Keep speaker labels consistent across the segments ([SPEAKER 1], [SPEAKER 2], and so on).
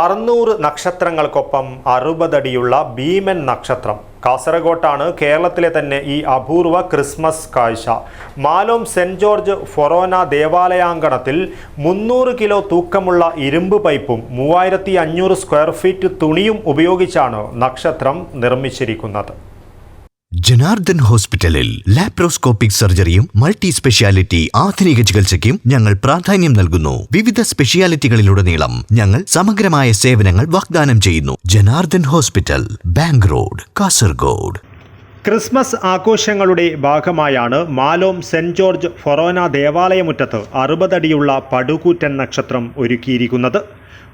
[SPEAKER 1] അറുന്നൂറ് നക്ഷത്രങ്ങൾക്കൊപ്പം അറുപതടിയുള്ള ഭീമൻ നക്ഷത്രം. കാസർഗോട്ടാണ് കേരളത്തിലെ തന്നെ ഈ അപൂർവ ക്രിസ്മസ് കാഴ്ച. മാലോം സെന്റ് ജോർജ് ഫൊറോന ദേവാലയാങ്കണത്തിൽ മുന്നൂറ് കിലോ തൂക്കമുള്ള ഇരുമ്പ് പൈപ്പും മൂവായിരത്തി അഞ്ഞൂറ് സ്ക്വയർ ഫീറ്റ് തുണിയും ഉപയോഗിച്ചാണ് നക്ഷത്രം നിർമ്മിച്ചിരിക്കുന്നത്.
[SPEAKER 2] ജനാർദ്ദൻ ഹോസ്പിറ്റലിൽ ലാപ്രോസ്കോപ്പിക് സർജറിയും മൾട്ടി സ്പെഷ്യാലിറ്റി ആധുനിക ചികിത്സയ്ക്കും ഞങ്ങൾ പ്രാധാന്യം നൽകുന്നു. വിവിധ സ്പെഷ്യാലിറ്റികളിലുടനീളം ഞങ്ങൾ സമഗ്രമായ സേവനങ്ങൾ വാഗ്ദാനം ചെയ്യുന്നു. Janardhan hospital bank road Kasaragod.
[SPEAKER 1] Christmas ആഘോഷങ്ങളുടെ ഭാഗമായാണ് മാലോം സെന്റ് ജോർജ് ഫൊറോന ദേവാലയമുറ്റത്ത് അറുപതടിയുള്ള പടുകൂറ്റൻ നക്ഷത്രം ഒരുക്കിയിരിക്കുന്നത്.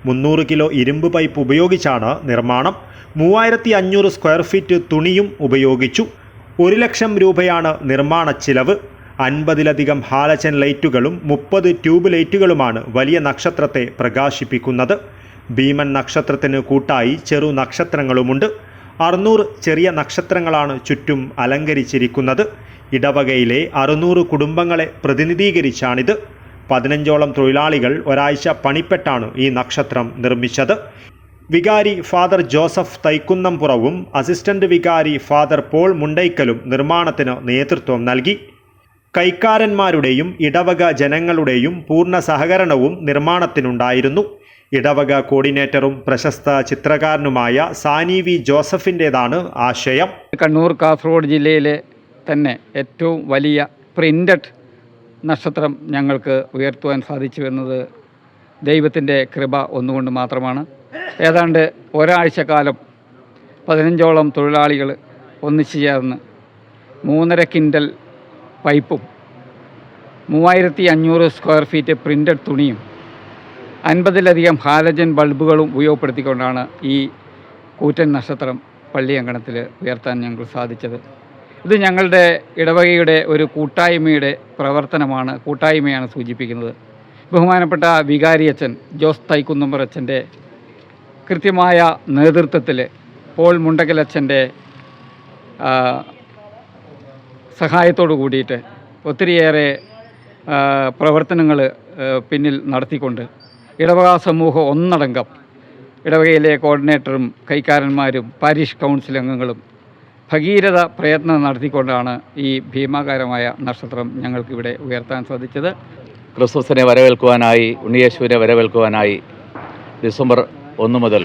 [SPEAKER 1] മുന്നൂറ് കിലോ ഇരുമ്പ് പൈപ്പ് ഉപയോഗിച്ചാണ് നിർമ്മാണം. മൂവായിരത്തി അഞ്ഞൂറ് സ്ക്വയർ ഫീറ്റ് തുണിയും ഉപയോഗിച്ചു. ഒരു ലക്ഷം രൂപയാണ് നിർമ്മാണ ചിലവ്. അൻപതിലധികം ഹാലജൻ ലൈറ്റുകളും മുപ്പത് ട്യൂബ് ലൈറ്റുകളുമാണ് വലിയ നക്ഷത്രത്തെ പ്രകാശിപ്പിക്കുന്നത്. ഭീമൻ നക്ഷത്രത്തിന് കൂട്ടായി ചെറു നക്ഷത്രങ്ങളുമുണ്ട്. അറുന്നൂറ് ചെറിയ നക്ഷത്രങ്ങളാണ് ചുറ്റും അലങ്കരിച്ചിരിക്കുന്നത്. ഇടവകയിലെ അറുന്നൂറ് കുടുംബങ്ങളെ പ്രതിനിധീകരിച്ചാണിത്. പതിനഞ്ചോളം തൊഴിലാളികൾ ഒരാഴ്ച പണിപ്പെട്ടാണ് ഈ നക്ഷത്രം നിർമ്മിച്ചത്. വികാരി ഫാദർ ജോസഫ് തൈക്കുന്നംപുറവും അസിസ്റ്റന്റ് വികാരി ഫാദർ പോൾ മുണ്ടൈക്കലും നിർമ്മാണത്തിന് നേതൃത്വം നൽകി. കൈക്കാരന്മാരുടെയും ഇടവക ജനങ്ങളുടെയും പൂർണ സഹകരണവും നിർമ്മാണത്തിനുണ്ടായിരുന്നു. ഇടവക കോർഡിനേറ്ററും പ്രശസ്ത ചിത്രകാരനുമായ സാനി വി ജോസഫിന്റേതാണ് ആശയം.
[SPEAKER 3] കണ്ണൂർ കാസർഗോഡ് ജില്ലയിലെ തന്നെ ഏറ്റവും വലിയ പ്രിന്റഡ് നക്ഷത്രം ഞങ്ങൾക്ക് ഉയർത്തുവാൻ സാധിച്ചു എന്നത് ദൈവത്തിന്റെ കൃപ ഒന്നുകൊണ്ട് മാത്രമാണ്. ഏതാണ്ട് ഒരാഴ്ച കാലം പതിനഞ്ചോളം തൊഴിലാളികൾ ഒന്നിച്ചു ചേർന്ന് മൂന്നര കിൻഡൽ പൈപ്പും മൂവായിരത്തി അഞ്ഞൂറ് സ്ക്വയർ ഫീറ്റ് പ്രിന്റഡ് തുണിയും അൻപതിലധികം ഹാലജൻ ബൾബുകളും ഉപയോഗപ്പെടുത്തിക്കൊണ്ടാണ് ഈ കൂറ്റൻ നക്ഷത്രം പള്ളി അങ്കണത്തിൽ ഉയർത്താൻ ഞങ്ങൾ സാധിച്ചത്. ഇത് ഞങ്ങളുടെ ഇടവകയുടെ ഒരു കൂട്ടായ്മയുടെ പ്രവർത്തനമാണ് കൂട്ടായ്മയാണ് സൂചിപ്പിക്കുന്നത്. ബഹുമാനപ്പെട്ട വികാരിയച്ഛൻ ജോസ് തൈക്കുന്നമ്പറച്ചന്റെ കൃത്യമായ നേതൃത്വത്തിൽ പോൾ മുണ്ടകലച്ഛന്റെ സഹായത്തോടു കൂടിയിട്ട് ഒത്തിരിയേറെ പ്രവർത്തനങ്ങൾ പിന്നിൽ നടത്തിക്കൊണ്ട് ഇടവക സമൂഹം ഒന്നടങ്കം ഇടവകയിലെ കോർഡിനേറ്ററും കൈക്കാരന്മാരും പാരിഷ് കൗൺസിൽ അംഗങ്ങളും ഭഗീരഥ പ്രയത്നം നടത്തിക്കൊണ്ടാണ് ഈ ഭീമാകാരമായ നക്ഷത്രം ഞങ്ങൾക്കിവിടെ ഉയർത്താൻ സാധിച്ചത്.
[SPEAKER 4] ക്രിസ്മസിനെ വരവേൽക്കുവാനായി ഉണ്ണിയേശുവിനെ വരവേൽക്കുവാനായി ഡിസംബർ ഒന്ന് മുതൽ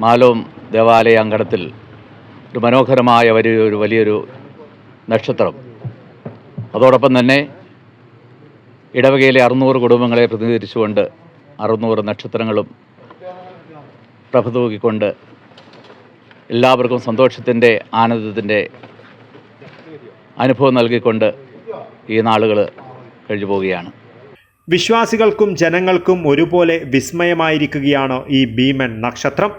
[SPEAKER 4] മാലോം ദേവാലയ അങ്കണത്തിൽ ഒരു മനോഹരമായ വലിയൊരു വലിയൊരു നക്ഷത്രം. അതോടൊപ്പം തന്നെ ഇടവകയിലെ അറുന്നൂറ് കുടുംബങ്ങളെ പ്രതിനിധീകരിച്ചുകൊണ്ട് അറുന്നൂറ് നക്ഷത്രങ്ങളും പ്രഭ തൂക്കിക്കൊണ്ട് എല്ലാവർക്കും സന്തോഷത്തിന്റെ ആനന്ദത്തിന്റെ അനുഭവം നൽകിക്കൊണ്ട് ഈ നാളുകൾ കഴിഞ്ഞു പോവുകയാണ്
[SPEAKER 1] വിശ്വാസികൾക്കും ജനങ്ങൾക്കും ഒരുപോലെ വിസ്മയമായിരിക്കുകയാണ് ഈ ഭീമൻ നക്ഷത്രം.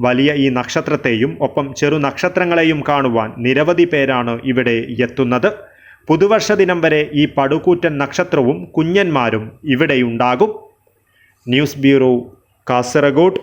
[SPEAKER 1] വലിയ ഈ നക്ഷത്രത്തെയും ഒപ്പം ചെറു നക്ഷത്രങ്ങളെയും കാണുവാൻ നിരവധി പേരാണ് ഇവിടെ എത്തുന്നത്. പുതുവർഷ ദിനം വരെ ഈ പടുകൂറ്റൻ നക്ഷത്രവും കുഞ്ഞന്മാരും ഇവിടെയുണ്ടാകും. News bureau Kasaragod.